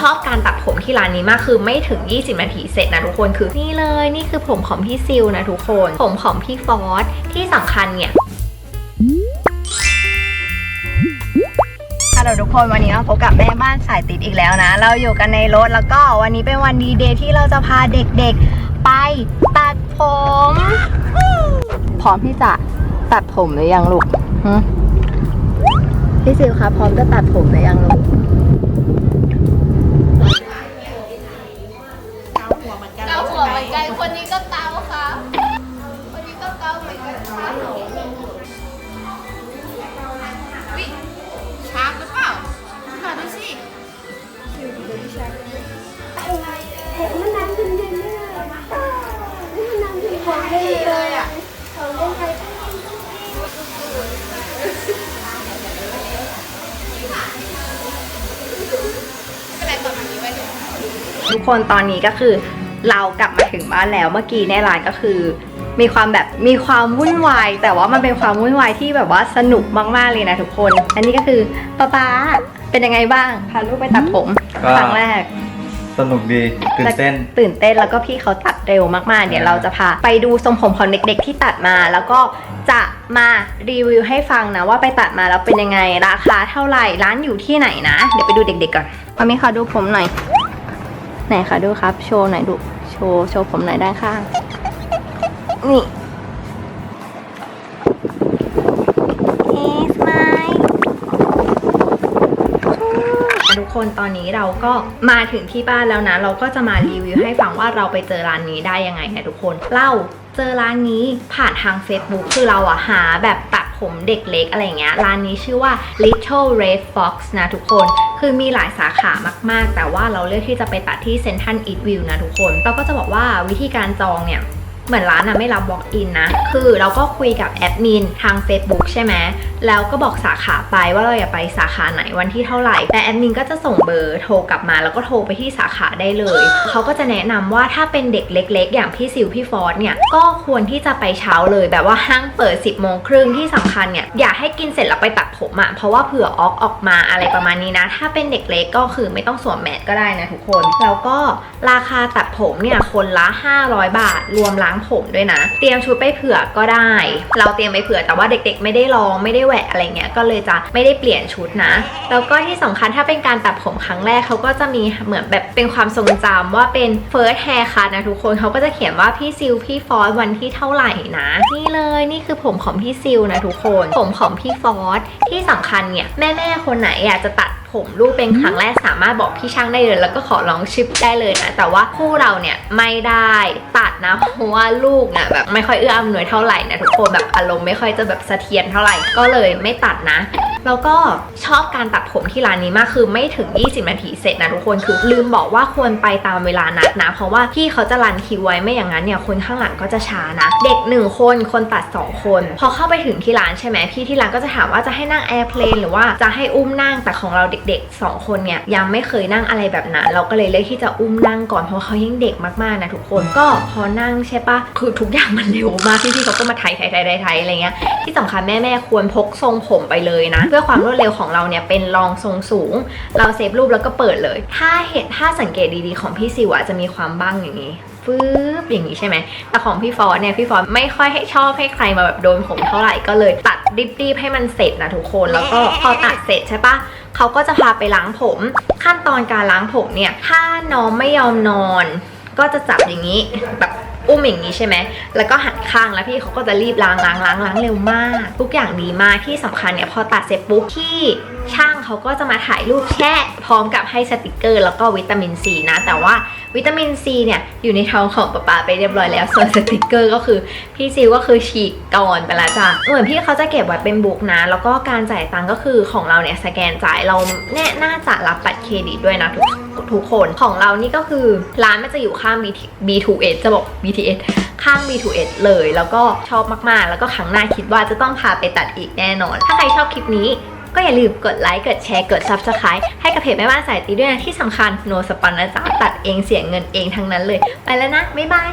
ชอบการตัดผมที่ร้านนี้มากคือไม่ถึง 20 นาทีเสร็จนะทุกคนคือนี่เลยนี่คือผมของพี่ซิลนะทุกคน ผมของพี่ฟอสที่สำคัญเนี่ยฮัลโหลทุกคนวันนี้มาพบกับแม่บ้านสายติดอีกแล้วนะ เราอยู่กันในรถแล้วก็วันนี้เป็นวันดีเดย์ที่เราจะพาเด็กๆไปตัดผม พร้อมที่จะตัดผมหรือยังลูกหึพี่ซิลคะพร้อมจะตัดผมหรือยังลูก นี้ก็เกาเหมือนกันค่ะวิชาร์ปหรือเปล่ามาดูสิเลยอะเป็นไรต่อแบบนี้ไว้ทุกคนตอนนี้ก็คือ เรากลับมาถึงบ้านแล้วเมื่อกี้ในร้านก็คือ มีความแบบมีความวุ่นวาย แต่ว่ามันเป็นความวุ่นวายที่แบบว่าสนุกมากๆเลยนะทุกคน อันนี้ก็คือป๊าป๊าเป็นยังไงบ้างพาลูกไปตัดผมก็ ครั้งแรก สนุกดีตื่นเต้น ตื่นเต้นแล้วก็พี่เขาตัดเร็วมากๆ เดี๋ยวเราจะพาไปดูทรงผมของเด็กๆที่ตัดมา แล้วก็จะมารีวิวให้ฟังนะว่าไปตัดมาแล้วเป็นยังไงราคาเท่าไหร่ร้านอยู่ที่ไหนนะ เดี๋ยวไปดูเด็กๆก่อนมามีขอดูผมหน่อย ไหนคะดูครับ โชว์หน่อยดู โชว์โชว์ผมหน่อยด้านข้าง นี่เอสไมทุกคนตอนนี้เราก็มาถึงที่บ้านแล้วนะ เราก็จะมารีวิวให้ฟังว่าเราไปเจอร้านนี้ได้ยังไงนะทุกคน เล่า จอร้านนี้ผ่านทาง Facebook คือเราอะหาแบบตัดผมเด็กเล็กอะไรเงี้ย ร้านนี้ชื่อว่า Little Red Fox นะทุกคน คือมีหลายสาขามาก ๆ แต่ว่าเราเลือกที่จะไปตัดที่ Central Eastview นะทุกคนเราก็จะบอกว่าวิธีการจองเนี่ย เหมือนร้านอะไม่รับ walk in นะ คือเราก็คุยกับแอดมินทาง Facebook ใช่ไหมแล้วก็บอกสาขาไปว่าเราอยากไปสาขาไหนวันที่เท่าไหร่ แต่แอดมินก็จะส่งเบอร์โทรกลับมา แล้วก็โทรไปที่สาขาได้เลย เขาก็จะแนะนำว่าถ้าเป็นเด็กเล็ก ๆ อย่างพี่ซิวพี่ฟอสเนี่ย ก็ควรที่จะไปเช้าเลยแบบว่าห้างเปิด 10โมงครึ่งที่สำคัญเนี่ยอย่าให้กินเสร็จแล้วไปตัดผมอะเพราะว่าเผื่อออกออกมาอะไรประมาณนี้นะ ถ้าเป็นเด็กเล็กก็คือไม่ต้องสวมแมสก็ได้นะทุกคน แล้วก็ราคาตัดผมเนี่ยคนละ 500 บาท รวมล้างผมด้วยนะ เตรียมชุดไปเผื่อก็ได้ เราเตรียมไปเผื่อแต่ว่าเด็กๆ ไม่ได้ลองไม่ได้แหวะอะไรเงี้ยก็เลยจะไม่ได้เปลี่ยนชุดนะแล้วก็ที่สำคัญถ้าเป็นการตัดผมครั้งแรกเขาก็จะมีเหมือนแบบเป็นความทรงจำว่าเป็น first hair cut นะทุกคนเขาก็จะเขียนว่าพี่ซิลพี่ฟอสวันที่เท่าไหร่นะ นี่เลยนี่คือผมของพี่ซิลนะทุกคน ผมของพี่ฟอสที่สำคัญเนี่ยแม่ๆคนไหนอยากจะตัดผมลูกเป็นครั้งแรกสามารถบอกพี่ช่างได้เลย แล้วก็ขอลองชิปได้เลยนะแต่ว่าคู่เราเนี่ยไม่ได้ตัด นะ เพราะว่าลูกเนี่ยแบบไม่ค่อยเอื้ออำนวยเท่าไหร่นะทุกคนแบบอารมณ์ไม่ค่อยจะแบบเสถียรเท่าไหร่ก็เลยไม่ตัดนะแล้วก็ชอบการตัดผมที่ร้านนี้มากคือไม่ถึง 20 นาทีเสร็จนะทุกคนคือลืมบอกว่าควรไปตามเวลานัดนะ เพราะว่าพี่เขาจะรันคิวไว้ไม่อย่างนั้นเนี่ยคนข้างหลังก็จะช้านะ เด็กหนึ่งคนคนตัดสองคน พอเข้าไปถึงที่ร้านใช่ไหมพี่ที่ร้านก็จะถามว่าจะให้นั่งแอร์เพลนหรือว่าจะให้อุ้มนั่งแต่ของเราเด็กๆสองคนเนี่ยยังไม่เคยนั่งอะไรแบบนั้น เราก็เลยเลือกที่จะอุ้มนั่งก่อนเพราะเขายังเด็กมากๆนะทุกคนก็พอนั่งใช่ปะคือทุกอย่างมันเร็วมากพี่ๆเขาก็มาไถไถไถไถไถอะไรเงี้ยที่สำคัญแม่ๆควรพกทรงผมไปเลยนะ เพื่อความรวดเร็วของเราเนี่ยเป็นรองทรงสูง เราเซฟรูปแล้วก็เปิดเลย ถ้าเห็นถ้าสังเกตดีๆของพี่ซิวอะจะมีความบ้างอย่างนี้ฟืบอย่างนี้ใช่ไหม แต่ของพี่ฟอสเนี่ย พี่ฟอสไม่ค่อยให้ชอบให้ใครมาแบบโดนผมเท่าไหร่ก็เลยตัดรีบๆให้มันเสร็จนะทุกคน แล้วก็พอตัดเสร็จใช่ปะเขาก็จะพาไปล้างผม ขั้นตอนการล้างผมเนี่ย ถ้าน้องไม่ยอมนอน ก็จะจับอย่างนี้แบบอุ้มอย่างนี้ใช่ไหมแล้วก็หั ข้างแล้วพี่เขาก็จะรีบล้างล้างล้างล้างเร็วมาก ทุกอย่างดีมากที่สำคัญเนี่ยพอตัดเสร็จปุ๊บที่ช่างเขาก็จะมาถ่ายรูปแช่พร้อมกับให้สติกเกอร์ แล้วก็วิตามินซีนะ แต่ว่าวิตามินซีเนี่ยอยู่ในท้องของป๊าป๊าไปเรียบร้อยแล้ว ส่วนสติกเกอร์ก็คือพี่ซิลก็คือฉีกก่อนไปแล้วจ้ะเหมือนพี่เขาจะเก็บไว้เป็นบุ๊กนะ แล้วก็การจ่ายตังก็คือของเราเนี่ยสแกนจ่ายเราแน่น่าจะรับบัตรเครดิตด้วยนะทุกทุกคนของเรานี่ก็คือร้านมันจะอยู่ข้าง B2S จะบอก BTS ข้าง B2S เลย แล้วก็ชอบมากๆ แล้วก็ครั้งหน้าคิดว่าจะต้องพาไปตัดอีกแน่นอน ถ้าใครชอบคลิปนี้ก็อย่าลืมกดไลค์ กดแชร์ กด Subscribe ให้กับเพจแม่บ้านสายตีด้วยนะที่สำคัญโนสปันนะจ๊ะตัดเองเสียเงินเองทั้งนั้นเลย ไปแล้วนะ บ๊ายบาย